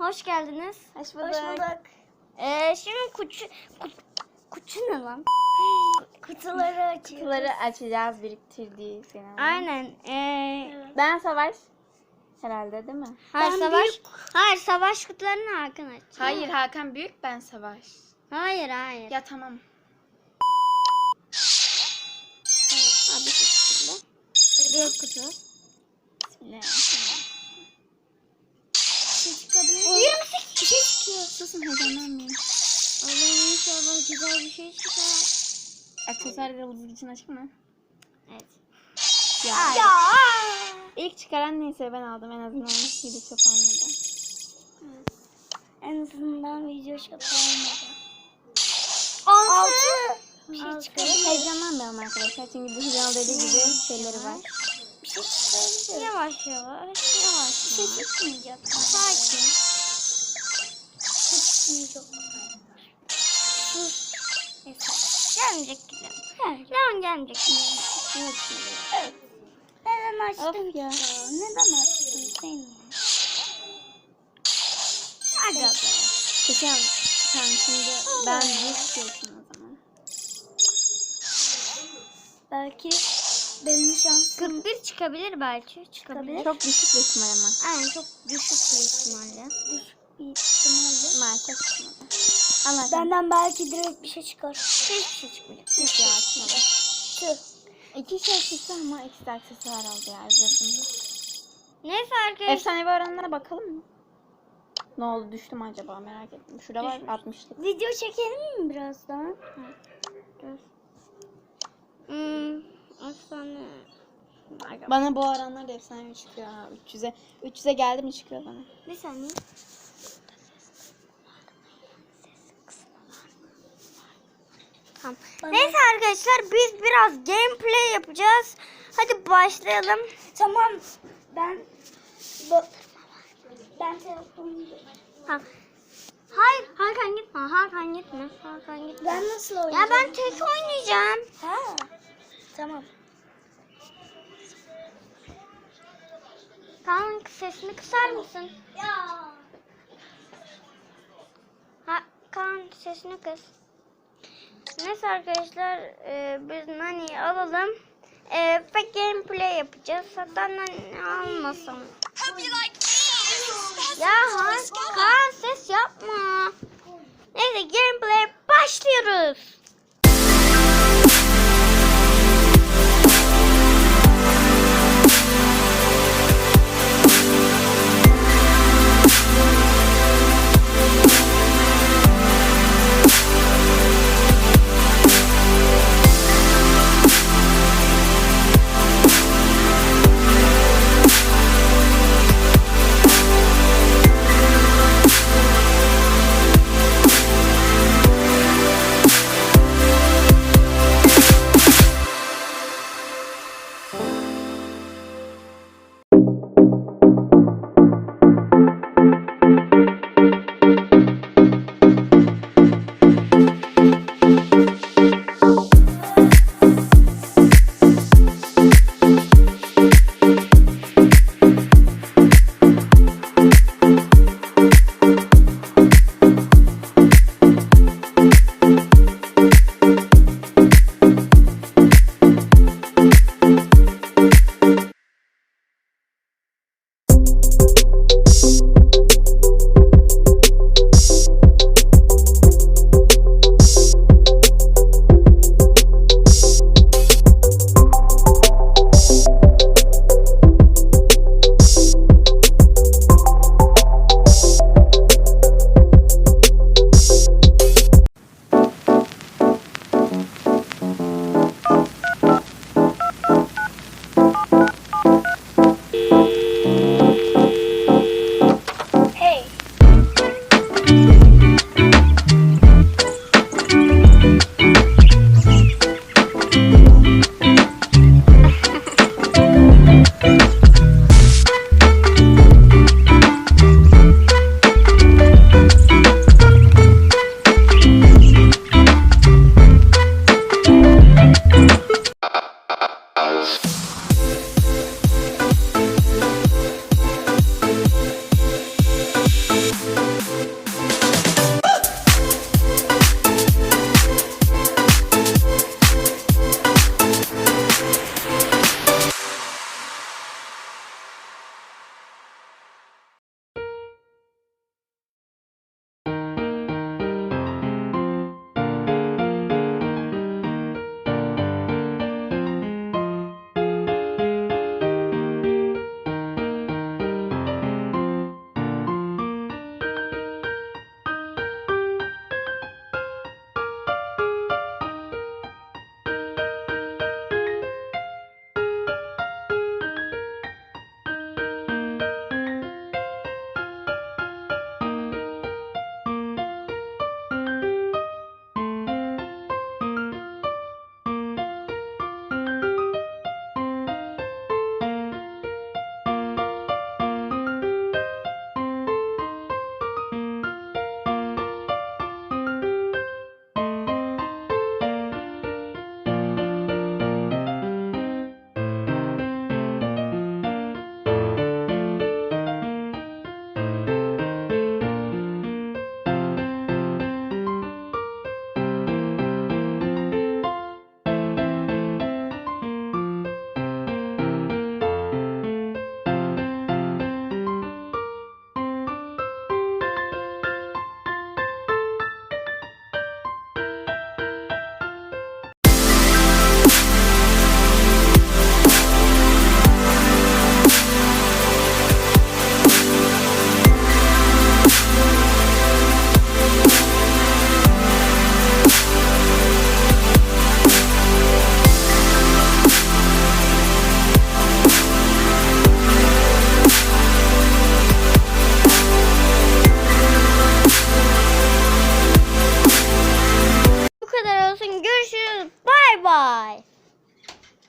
Hoş geldiniz. Hoş Hoş bulduk. Ee, şimdi kutu, kutu, kutu ne lan? Kutuları açıyoruz. Kutuları açacağız biriktirdiği falan. Aynen. Ee, Evet. Ben Savaş. Herhalde değil mi? hayır Ben savaş. büyük- Hayır savaş kutularını Hakan aç. Hayır Hakan Büyük ben Savaş. Hayır hayır. Ya tamam. Abi şekilde. Bir kutu. Bismillahirrahmanirrahim. Susun heyecanlanmayın. Allah'ım inşallah güzel bir şey çıkar. Aksesuar yıldız için açık mı? Evet. Ya. Ya. İlk çıkaran neyse ben aldım en azından hiç çöp almadı. En azından video şaka olmadı. Altı. Bir şey Altı. çıkabilir. Heyecanlanmayalım arkadaşlar çünkü Hücran dediği gibi şeyleri var. Bir şey çıkabilir. Yavaş yavaş. Yavaş Bir şey çıkmayacak. Sakin. Şey çıkmayacak. Gelmeyecek gidelim. Evet. Lan gelmeyecek. Evet. Neden açtın Of ya. Neden açtın sen? Aga be. Peki tamam şimdi ben büyük istiyorsun o zaman. Belki benim şansım 41 çıkabilir belki. Çıkabilir. Çok düşük bir ihtimal ama. Aynen çok düşük bir ihtimalle. düşük bir ihtimalle. Maalesef çıkmadı. Anladım. Benden belki direkt bir şey çıkar. Hiçbir şey çıkmayacak. Hiç çıkmadı. Tüh. İki şey çıktı ama ikisi de aksesuar oldu ya üzüldüm. Neyse arkadaşlar. Efsanevi oranlara bakalım mı? Ne oldu düştü mü acaba merak ettim. Şurada var Düşmüş. 60'lık. Video çekelim mi birazdan? Dur. Hmm, efsane. Bana bu oranlar da efsanevi çıkıyor ha. 300'e 300'e geldi mi çıkıyor bana. Bir saniye. Tamam. Bana- Neyse arkadaşlar biz biraz gameplay yapacağız. Hadi başlayalım. Tamam. Ben ben telefonu Tamam. Hayır Hakan gitme. Hakan gitme. Hakan gitme. ben nasıl Ya oynayacağım? ben tek oynayacağım. Ha. Tamam. Kaan sesini kısar mısın? Ya. Ha, Kaan sesini kıs. Neyse arkadaşlar e, biz Nani'yi alalım. E, ve gameplay yapacağız. Hatta Nani almasam. Ya ha, Kaan ses yapma. Neyse gameplay başlıyoruz.